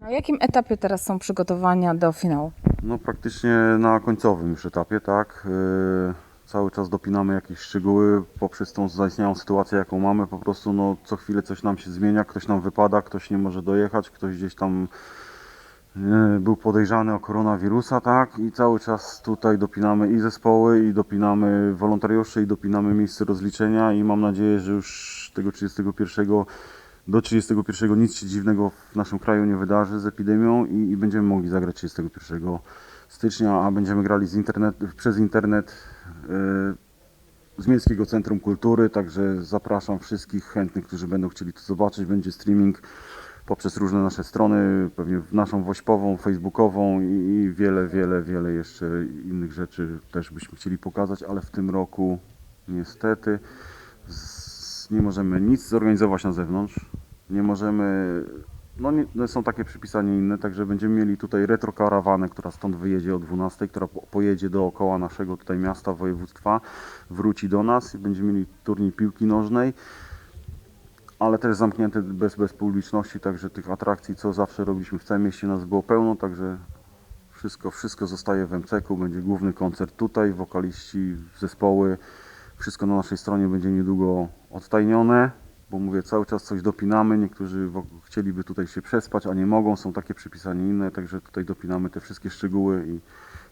Na jakim etapie teraz są przygotowania do finału? No praktycznie na końcowym już etapie, tak. Yy, cały czas dopinamy jakieś szczegóły poprzez tą zaistniałą sytuację, jaką mamy. Po prostu no, co chwilę coś nam się zmienia, ktoś nam wypada, ktoś nie może dojechać, ktoś gdzieś tam yy, był podejrzany o koronawirusa, tak. I cały czas tutaj dopinamy i zespoły, i dopinamy wolontariuszy, i dopinamy miejsce rozliczenia i mam nadzieję, że już tego 31 do 31 nic się dziwnego w naszym kraju nie wydarzy z epidemią i, i będziemy mogli zagrać 31 stycznia, a będziemy grali internet, przez internet yy, z Miejskiego Centrum Kultury, także zapraszam wszystkich chętnych, którzy będą chcieli to zobaczyć. Będzie streaming poprzez różne nasze strony, pewnie naszą wośpową, facebookową i, i wiele, wiele, wiele jeszcze innych rzeczy też byśmy chcieli pokazać, ale w tym roku niestety z, nie możemy nic zorganizować na zewnątrz. Nie możemy. No, nie, no są takie przepisy, a nie inne, także będziemy mieli tutaj retrokarawanę, która stąd wyjedzie o 12, która po, pojedzie dookoła naszego tutaj miasta, województwa, wróci do nas i będziemy mieli turniej piłki nożnej, ale też zamknięty bez, bez publiczności, także tych atrakcji, co zawsze robiliśmy w całym mieście, nas było pełno, także wszystko, wszystko zostaje w MCK-u, będzie główny koncert tutaj, wokaliści, zespoły, wszystko na naszej stronie będzie niedługo odtajnione, bo mówię, cały czas coś dopinamy, niektórzy chcieliby tutaj się przespać, a nie mogą, są takie przepisy, a nie inne, także tutaj dopinamy te wszystkie szczegóły i,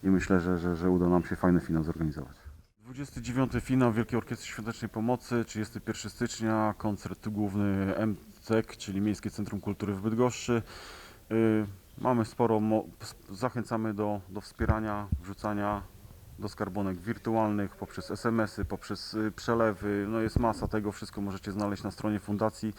i myślę, że, że, że uda nam się fajny finał zorganizować. 29 finał Wielkiej Orkiestry Świątecznej Pomocy, 31 stycznia, koncert główny MCEK, czyli Miejskie Centrum Kultury w Bydgoszczy. Yy, Mamy sporo, zachęcamy do, do wspierania, wrzucania do skarbonek wirtualnych, poprzez SMS-y, poprzez y, przelewy. No jest masa tego, wszystko możecie znaleźć na stronie fundacji.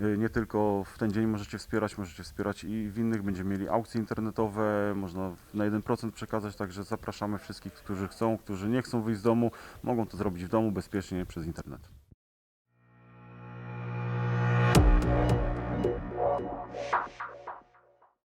Y, Nie tylko w ten dzień możecie wspierać, możecie wspierać i w innych. Będziemy mieli aukcje internetowe, można na 1% przekazać, także zapraszamy wszystkich, którzy chcą, którzy nie chcą wyjść z domu, mogą to zrobić w domu bezpiecznie przez internet.